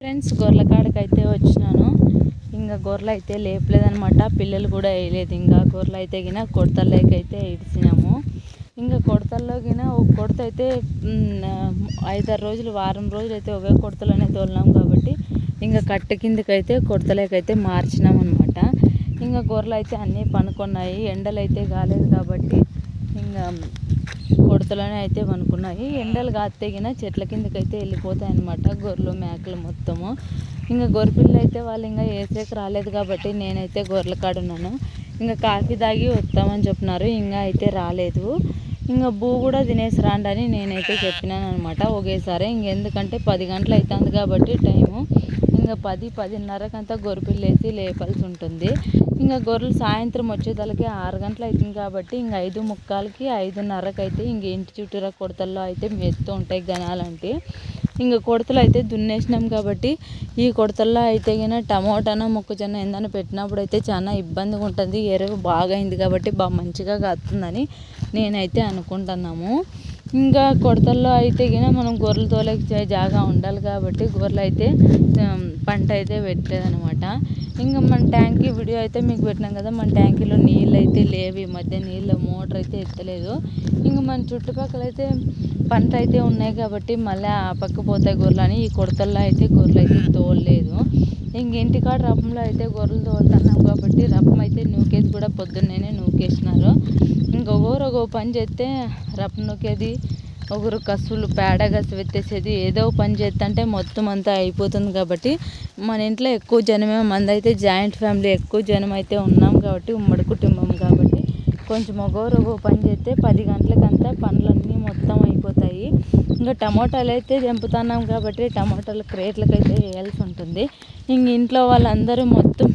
Friends గొర్రెల కాడకి అయితే వచ్చినాను. ఇంకా గొర్రెలు అయితే లేపలేదనమాట పిల్లలు కూడా వేయలేదు. ఇంకా గొర్రెలు అయితే గిన కొడతల్లోకి అయితే ఇడిచినాము ఇంకా కొడతల్లో గిన ఒక కొడత అయితే ఐదారు రోజులు వారం రోజులు అయితే ఒకే కొడతలోనే తోలినాం కాబట్టి ఇంకా కట్ట కిందకి అయితే కొడతలేకైతే మార్చినాం అనమాట ఇంకా గొర్రెలు అయితే అన్నీ పనుకున్నాయి. ఎండలు అయితే కాలేదు కాబట్టి ఇంకా కొడతలోనే అయితే పనుకున్నాయి. ఎండలు కాస్తేగిన చెట్ల కిందకి అయితే వెళ్ళిపోతాయి అనమాట గొర్రెలు మేకలు మొత్తము. ఇంకా గొర్రెపిల్లలు అయితే వాళ్ళు ఇంకా వేసేకి రాలేదు కాబట్టి నేనైతే గొర్రెల కాడ ఉన్నాను. ఇంకా కాఫీ తాగి వస్తామని చెప్పినారు ఇంకా అయితే రాలేదు. ఇంకా భూ కూడా తినేసి రాండి అని నేనైతే చెప్పినాను అనమాట ఒకేసారి ఇంకెందుకంటే పది గంటలు అవుతుంది కాబట్టి టైము. ఇంకా పది పదిన్నరకంతా గొర్రెపిల్లేసి లేపాల్సి ఉంటుంది ఇంకా గొర్రెలు సాయంత్రం వచ్చేతలకి ఆరు గంటలు అవుతుంది కాబట్టి ఇంకా ఐదు ముక్కాలకి ఐదున్నరకు అయితే ఇంక ఇంటి చుట్టూరా కొడతల్లో అయితే మెత్తు ఉంటాయి గనాలంటే ఇంకా కొడతలు అయితే దున్నేసినాం కాబట్టి ఈ కొడతల్లో అయితే కానీ టమోటానో మొక్కజొన్న ఏందన్నా పెట్టినప్పుడు అయితే చాలా ఇబ్బందిగా ఉంటుంది ఎరువు బాగా అయింది కాబట్టి బాగా మంచిగా కాస్తుందని నేనైతే అనుకుంటున్నాము. ఇంకా కొడతల్లో అయితే గిన మనం గొర్రెలు తోలేకి జాగా ఉండాలి కాబట్టి గొర్రెలు అయితే పంట అయితే పెట్టలేదనమాట ఇంకా మన ట్యాంకీ వీడియో అయితే మీకు పెట్టినాం కదా మన ట్యాంకీలో నీళ్ళు అయితే లేవు ఈ మధ్య నీళ్ళు మోటార్ అయితే ఎత్తలేదు. ఇంకా మన చుట్టుపక్కల అయితే పంట అయితే ఉన్నాయి కాబట్టి మళ్ళీ ఆ పక్క పోతాయి గొర్రెలు అని ఈ కొడతల్లో అయితే గొర్రెలు అయితే తోలలేదు. ఇంక ఇంటికాడ రపంలో అయితే గొర్రెలు తోలుతున్నాం కాబట్టి రపం అయితే నూకేసి కూడా పొద్దున్నేనే నూకేసినారు. ఎవరో ఒక పని చేస్తే రపం ఒకరు కసులు పేడ కసి వెత్తేసేది ఏదో ఒక పని చేస్తుంటే మొత్తం అంతా అయిపోతుంది కాబట్టి మన ఇంట్లో ఎక్కువ జనమే మంది అయితే జాయింట్ ఫ్యామిలీ ఎక్కువ జనం అయితే ఉన్నాం కాబట్టి ఉమ్మడి కుటుంబం కాబట్టి కొంచెం ఒకరు ఒక పని చేస్తే పది గంటలకంతా పనులన్నీ మొత్తం అయిపోతాయి. ఇంకా టమోటాలు అయితే తెంపుతున్నాం కాబట్టి టమోటాలు క్రేట్లకైతే వేయాల్సి ఉంటుంది. ఇంక ఇంట్లో వాళ్ళందరూ మొత్తం